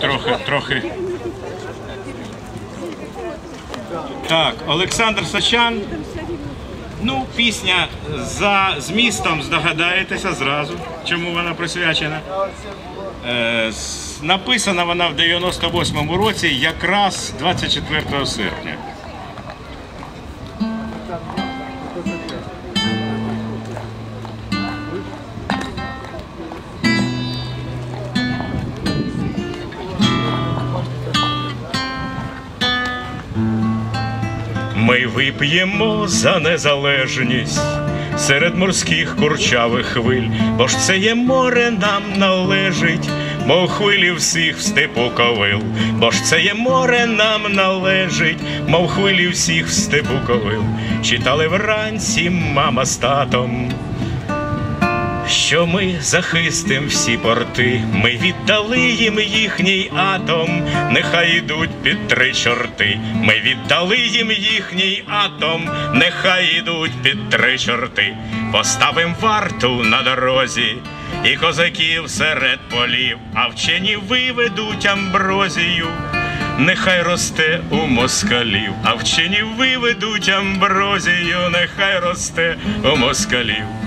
Трохи, трохи. Так, Олександр Сачан. Ну, пісня за змістом здогадаєтеся зразу, чому вона присвячена. Е, написана вона в 98-му році, якраз 24 серпня. Ми вип'ємо за незалежність серед морських курчавих хвиль, бо ж це є море нам належить, мов хвилі всіх в степу ковил, бо ж це є море нам належить, мов хвилі всіх в степу ковил. Читали вранці мама з татом що ми захистим всі порти, ми віддали їм їхній атом, нехай ідуть під три чорти. Ми віддали їм їхній атом, нехай ідуть під три чорти. Поставим варту на дорозі. І козаків серед полів, а вчені виведуть амброзію. Нехай росте у москалів, а вчені виведуть амброзію, нехай росте у москалів.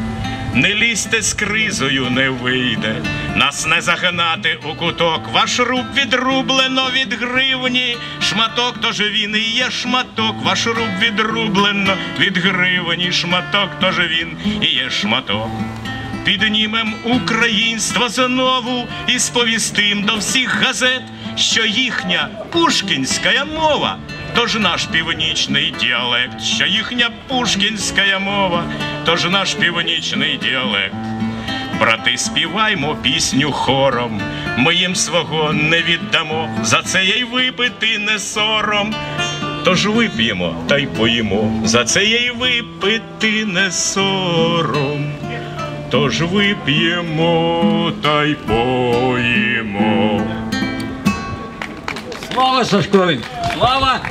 Не лізьте з кризою, не вийде, нас не загнати у куток. Ваш руб відрублено від гривні. Шматок, тож він і є шматок. Ваш руб відрублено від гривні. Шматок, тож він і є шматок. Піднімем українство знову і сповістим до всіх газет, що їхня пушкінська мова, тож наш північний діалект, що їхня пушкінська мова, тож наш північний діалект. Брати, співаймо пісню хором, ми їм свого не віддамо, за це їй випити не сором. Тож вип'ємо та й поїмо, за це їй випити не сором. Тож вип'ємо та й поїмо. Слава Сашкові! Слава!